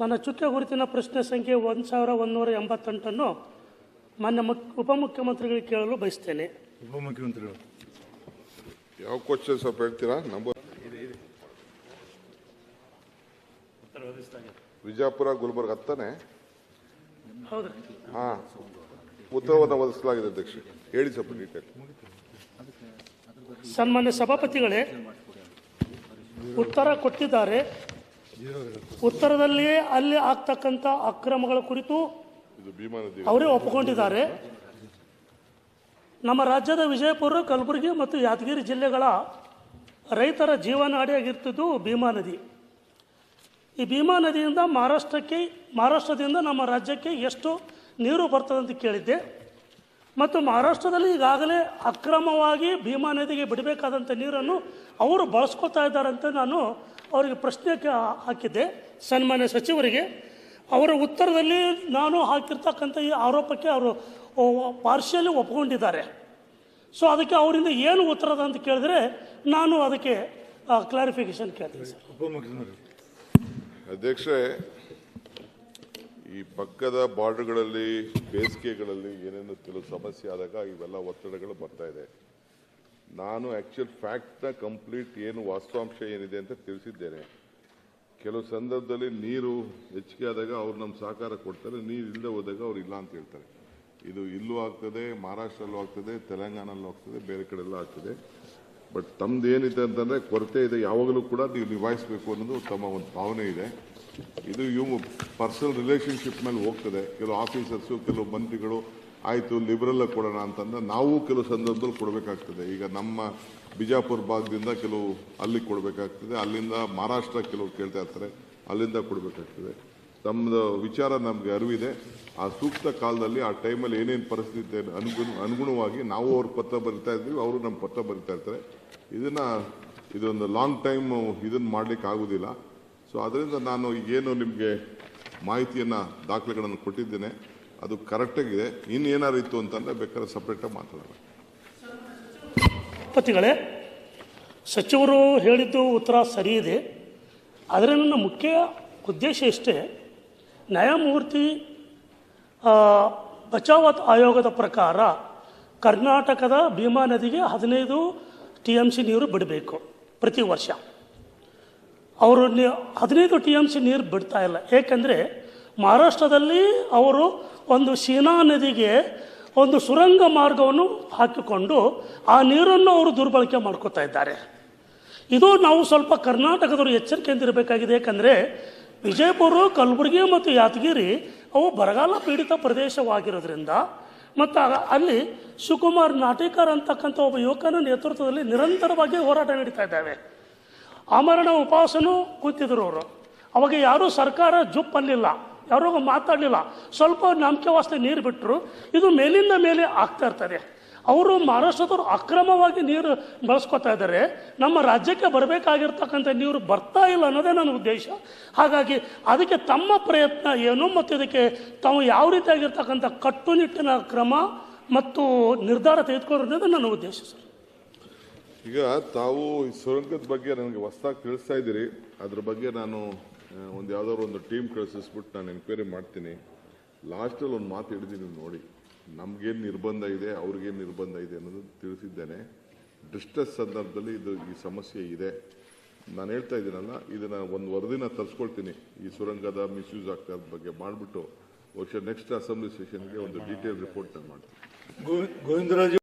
ನನ್ನ ಚುಕ್ಕೆ ಗುರುತಿನ ಪ್ರಶ್ನೆ ಸಂಖ್ಯೆ ಒಂದು ಸಾವಿರ ಒಂದೂರ ಎಂಬತ್ತೆಂಟನ್ನು ಮಾನ್ಯ ಮುಖ್ಯ ಉಪಮುಖ್ಯಮಂತ್ರಿಗಳಿಗೆ ಕೇಳಲು ಬಯಸ್ತೇನೆ. ಉಪಮುಖ್ಯಮಂತ್ರಿಗಳು. ಯಾವ ಕ್ವಶನ್ ಸ್ವಲ್ಪ ಹೇಳ್ತೀರಾ? ನಂಬರ್ ವಿಜಯಪುರ ಗುಲ್ಬರ್ಗ ಹತ್ತಾನೆ? ಹಾ. ಉತ್ತರವನ್ನು ಒದಗಿಸಲಾಗಿದೆ ಅಧ್ಯಕ್ಷ. ಹೇಳಿ ಸ್ವಲ್ಪ ಡೀಟೇಲ್ ಸನ್ಮಾನ್ಯ ಸಭಾಪತಿಗಳೇ ಉತ್ತರ ಕೊಟ್ಟಿದ್ದಾರೆ. ಉತ್ತರದಲ್ಲಿಯೇ ಅಲ್ಲಿ ಆಗ್ತಕ್ಕಂಥ ಅಕ್ರಮಗಳ ಕುರಿತು ಅವರೇ ಒಪ್ಪಿಕೊಂಡಿದ್ದಾರೆ. ನಮ್ಮ ರಾಜ್ಯದ ವಿಜಯಪುರ, ಕಲಬುರಗಿ ಮತ್ತು ಯಾದಗಿರಿ ಜಿಲ್ಲೆಗಳ ರೈತರ ಜೀವನಾಡಿಯಾಗಿರ್ತಿದ್ದು ಭೀಮಾ ನದಿ. ಈ ಭೀಮಾ ನದಿಯಿಂದ ಮಹಾರಾಷ್ಟ್ರಕ್ಕೆ, ಮಹಾರಾಷ್ಟ್ರದಿಂದ ನಮ್ಮ ರಾಜ್ಯಕ್ಕೆ ಎಷ್ಟು ನೀರು ಬರ್ತದೆ ಅಂತ ಕೇಳಿದ್ದೆ. ಮತ್ತು ಮಹಾರಾಷ್ಟ್ರದಲ್ಲಿ ಈಗಾಗಲೇ ಅಕ್ರಮವಾಗಿ ಭೀಮಾ ನದಿಗೆ ಬಿಡಬೇಕಾದಂಥ ನೀರನ್ನು ಅವರು ಬಳಸ್ಕೊತಾ ಇದ್ದಾರೆ ಅಂತ ನಾನು ಅವರಿಗೆ ಪ್ರಶ್ನೆ ಹಾಕಿದ್ದೆ ಸನ್ಮಾನ್ಯ ಸಚಿವರಿಗೆ. ಅವರ ಉತ್ತರದಲ್ಲಿ ನಾನು ಹಾಕಿರ್ತಕ್ಕಂಥ ಈ ಆರೋಪಕ್ಕೆ ಅವರು ಪಾರ್ಶಿಯಲಿ ಒಪ್ಪಿಕೊಂಡಿದ್ದಾರೆ ಸೊ ಅದಕ್ಕೆ ಅವರಿಂದ ಏನು ಉತ್ತರದ ಅಂತ ಕೇಳಿದ್ರೆ ನಾನು ಅದಕ್ಕೆ ಕ್ಲಾರಿಫಿಕೇಶನ್ ಕೇಳ್ತೀನಿ ಸರ್. ಉಪಮುಖ್ಯಮಂತ್ರಿ. ಅಧ್ಯಕ್ಷೆ ಈ ಪಕ್ಕದ ಬಾರ್ಡರ್ಗಳಲ್ಲಿ, ಬೇಸಿಗೆಗಳಲ್ಲಿ ಏನೇನು ಕೆಲವು ಸಮಸ್ಯೆ ಆದಾಗ ಇವೆಲ್ಲ ಒತ್ತಡಗಳು ಬರ್ತಾ ಇದೆ. ನಾನು ಆಕ್ಚುಲ್ ಫ್ಯಾಕ್ಟ್ನ ಕಂಪ್ಲೀಟ್ ಏನು ವಾಸ್ತವಾಂಶ ಏನಿದೆ ಅಂತ ತಿಳಿಸಿದ್ದೇನೆ. ಕೆಲವು ಸಂದರ್ಭದಲ್ಲಿ ನೀರು ಹೆಚ್ಚಿಗೆ ಆದಾಗ ಅವ್ರು ನಮ್ಮ ಸಹಕಾರ ಕೊಡ್ತಾರೆ, ನೀರು ಇಲ್ಲದೆ ಹೋದಾಗ ಅವ್ರು ಇಲ್ಲ ಅಂತ ಹೇಳ್ತಾರೆ. ಇದು ಇಲ್ಲೂ ಆಗ್ತದೆ, ಮಹಾರಾಷ್ಟ್ರಲ್ಲೂ ಆಗ್ತದೆ, ತೆಲಂಗಾಣಲ್ಲೂ ಆಗ್ತದೆ, ಬೇರೆ ಕಡೆಯಲ್ಲೂ ಆಗ್ತದೆ. ಬಟ್ ತಮ್ದು ಏನಿದೆ ಅಂತಂದರೆ ಕೊರತೆ ಇದೆ, ಯಾವಾಗಲೂ ಕೂಡ ನೀವು ನಿಭಾಯಿಸಬೇಕು ಅನ್ನೋದು ತಮ್ಮ ಒಂದು ಭಾವನೆ ಇದೆ. ಇದು ಇವು ಪರ್ಸನಲ್ ರಿಲೇಷನ್ಶಿಪ್ ಮೇಲೆ ಹೋಗ್ತದೆ. ಕೆಲವು ಆಫೀಸರ್ಸು, ಕೆಲವು ಮಂತ್ರಿಗಳು, ಆಯಿತು ಲಿಬ್ರಲ್ಲ ಕೊಡೋಣ ಅಂತಂದ್ರೆ ನಾವು ಕೆಲವು ಸಂದರ್ಭದಲ್ಲಿ ಕೊಡಬೇಕಾಗ್ತದೆ. ಈಗ ನಮ್ಮ ಬಿಜಾಪುರ ಭಾಗದಿಂದ ಕೆಲವು ಅಲ್ಲಿಗೆ ಕೊಡಬೇಕಾಗ್ತದೆ. ಅಲ್ಲಿಂದ ಮಹಾರಾಷ್ಟ್ರ ಕೆಲವು ಕೇಳ್ತಾ ಇರ್ತಾರೆ. ಅಲ್ಲಿಂದ ಕೊಡಬೇಕಾಗ್ತದೆ. ತಮ್ಮದು ವಿಚಾರ ನಮಗೆ ಅರಿವಿದೆ. ಆ ಸೂಕ್ತ ಕಾಲದಲ್ಲಿ, ಆ ಟೈಮಲ್ಲಿ ಏನೇನು ಪರಿಸ್ಥಿತಿ ಅನುಗುಣ, ಅನುಗುಣವಾಗಿ ನಾವು ಅವ್ರ ಪತ್ರ ಬರಿತಾ ಇದ್ದೀವಿ ಅವರು ನಮ್ಮ ಪತ್ರ ಬರಿತಾ ಇರ್ತಾರೆ. ಇದನ್ನು, ಇದೊಂದು ಲಾಂಗ್ ಟೈಮ್ ಇದನ್ನು ಮಾಡಲಿಕ್ಕೆ ಆಗುದಿಲ್ಲ ಸೊ ಅದರಿಂದ ನಾನು ಏನು ನಿಮಗೆ ಮಾಹಿತಿಯನ್ನು, ದಾಖಲೆಗಳನ್ನು ಕೊಟ್ಟಿದ್ದೇನೆ. ಅದು ಕರೆಕ್ಟಾಗಿದೆ ಇನ್ನೇನಾರು ಇತ್ತು ಅಂತಂದರೆ ಬೇಕಾದ್ರೆ ಸಪ್ರೇಟಾಗಿ ಮಾತಾಡೋಣ. ಪತಿಗಳೇ, ಸಚಿವರು ಹೇಳಿದ್ದು ಉತ್ತರ ಸರಿ ಇದೆ. ಆದರೆ ನನ್ನ ಮುಖ್ಯ ಉದ್ದೇಶ ಇಷ್ಟೇ, ನ್ಯಾಯಮೂರ್ತಿ ಬಚಾವತ್ ಆಯೋಗದ ಪ್ರಕಾರ ಕರ್ನಾಟಕದ ಭೀಮಾ ನದಿಗೆ ಹದಿನೈದು ಟಿ ಎಂ ಸಿ ನೀರು ಬಿಡಬೇಕು ಪ್ರತಿ ವರ್ಷ. ಅವರು ಹದಿನೈದು ಟಿ ಎಂ ಸಿ ನೀರು ಬಿಡ್ತಾ ಇಲ್ಲ. ಏಕೆಂದರೆ ಮಹಾರಾಷ್ಟ್ರದಲ್ಲಿ ಅವರು ಒಂದು ಶೀನಾ ನದಿಗೆ ಒಂದು ಸುರಂಗ ಮಾರ್ಗವನ್ನು ಹಾಕಿಕೊಂಡು ಆ ನೀರನ್ನು ಅವರು ದುರ್ಬಳಕೆ ಮಾಡ್ಕೋತಾ ಇದ್ದಾರೆ. ಇದು ನಾವು ಸ್ವಲ್ಪ ಕರ್ನಾಟಕದವರು ಎಚ್ಚರಿಕೆಯಿಂದ ಇರಬೇಕಾಗಿದೆ. ಏಕೆಂದರೆ ವಿಜಯಪುರ, ಕಲಬುರಗಿ ಮತ್ತು ಯಾದಗಿರಿ ಅವು ಬರಗಾಲ ಪೀಡಿತ ಪ್ರದೇಶವಾಗಿರೋದ್ರಿಂದ ಮತ್ತು ಅಲ್ಲಿ ಶಿವಕುಮಾರ್ ನಾಟೇಕರ್ ಅಂತಕ್ಕಂಥ ಒಬ್ಬ ಯುವಕನ ನೇತೃತ್ವದಲ್ಲಿ ನಿರಂತರವಾಗಿ ಹೋರಾಟ ನಡೀತಾ ಇದ್ದಾವೆ. ಆಮರಣ ಉಪವಾಸನೂ ಕೂತಿದ್ರು ಅವರು. ಅವಾಗ ಯಾರೂ ಸರ್ಕಾರ ಜುಪ್ ಅನ್ನಲಿಲ್ಲ ಯಾರೂ ಮಾತಾಡಲಿಲ್ಲ. ಸ್ವಲ್ಪ ನಂಬಿಕೆ ವಾಸ್ತೆ ನೀರು ಬಿಟ್ಟರು ಇದು ಮೇಲಿಂದ ಮೇಲೆ ಆಗ್ತಾ ಇರ್ತದೆ. ಅವರು ಮಹಾರಾಷ್ಟ್ರದವರು ಅಕ್ರಮವಾಗಿ ನೀರು ಬಳಸ್ಕೊತಾ ಇದ್ದಾರೆ. ನಮ್ಮ ರಾಜ್ಯಕ್ಕೆ ಬರಬೇಕಾಗಿರ್ತಕ್ಕಂಥ ನೀರು ಬರ್ತಾ ಇಲ್ಲ ಅನ್ನೋದೇ ನನ್ನ ಉದ್ದೇಶ. ಹಾಗಾಗಿ ಅದಕ್ಕೆ ತಮ್ಮ ಪ್ರಯತ್ನ ಏನು ಮತ್ತು ಇದಕ್ಕೆ ತಾವು ಯಾವ ರೀತಿಯಾಗಿರ್ತಕ್ಕಂಥ ಕಟ್ಟುನಿಟ್ಟಿನ ಕ್ರಮ ಮತ್ತು ನಿರ್ಧಾರ ತೆಗೆದುಕೊಳ್ಳೋದು ನನ್ನ ಉದ್ದೇಶ, ಸರ್. ಈಗ ತಾವು ಈ ಸುರಂಗದ ಬಗ್ಗೆ ನನಗೆ ಹೊಸದಾಗಿ ತಿಳಿಸ್ತಾ ಇದ್ದೀರಿ. ಅದ್ರ ಬಗ್ಗೆ ನಾನು ಒಂದು ಯಾವ್ದಾದ್ರು ಒಂದು ಟೀಮ್ ಕಳಿಸಿಸ್ಬಿಟ್ಟು ನಾನು ಎನ್ಕ್ವೈರಿ ಮಾಡ್ತೀನಿ. ಲಾಸ್ಟಲ್ಲಿ ಒಂದು ಮಾತು ಹಿಡಿದೀನಿ ನೋಡಿ. ನಮ್ಗೇನು ನಿರ್ಬಂಧ ಇದೆ, ಅವ್ರಿಗೇನು ನಿರ್ಬಂಧ ಇದೆ ಅನ್ನೋದು ತಿಳಿಸಿದ್ದೇನೆ. ಡಿಸ್ಟ್ರೆಸ್ ಸಂದರ್ಭದಲ್ಲಿ ಇದು ಈ ಸಮಸ್ಯೆ ಇದೆ. ನಾನು ಹೇಳ್ತಾ ಇದ್ದೀನಲ್ಲ, ಇದನ್ನು ಒಂದು ವರದಿನ ತರಿಸ್ಕೊಳ್ತೀನಿ. ಈ ಸುರಂಗದ ಮಿಸ್ಯೂಸ್ ಆಗ್ತಾ ಬಗ್ಗೆ ಮಾಡಿಬಿಟ್ಟು ವರ್ಷ ನೆಕ್ಸ್ಟ್ ಅಸೆಂಬ್ಲಿ ಸೆಷನ್ಗೆ ಒಂದು ಡೀಟೇಲ್ ರಿಪೋರ್ಟ್ ನಾನು ಮಾಡ್ತೀನಿ. ಗೋವಿಂದರಾಜು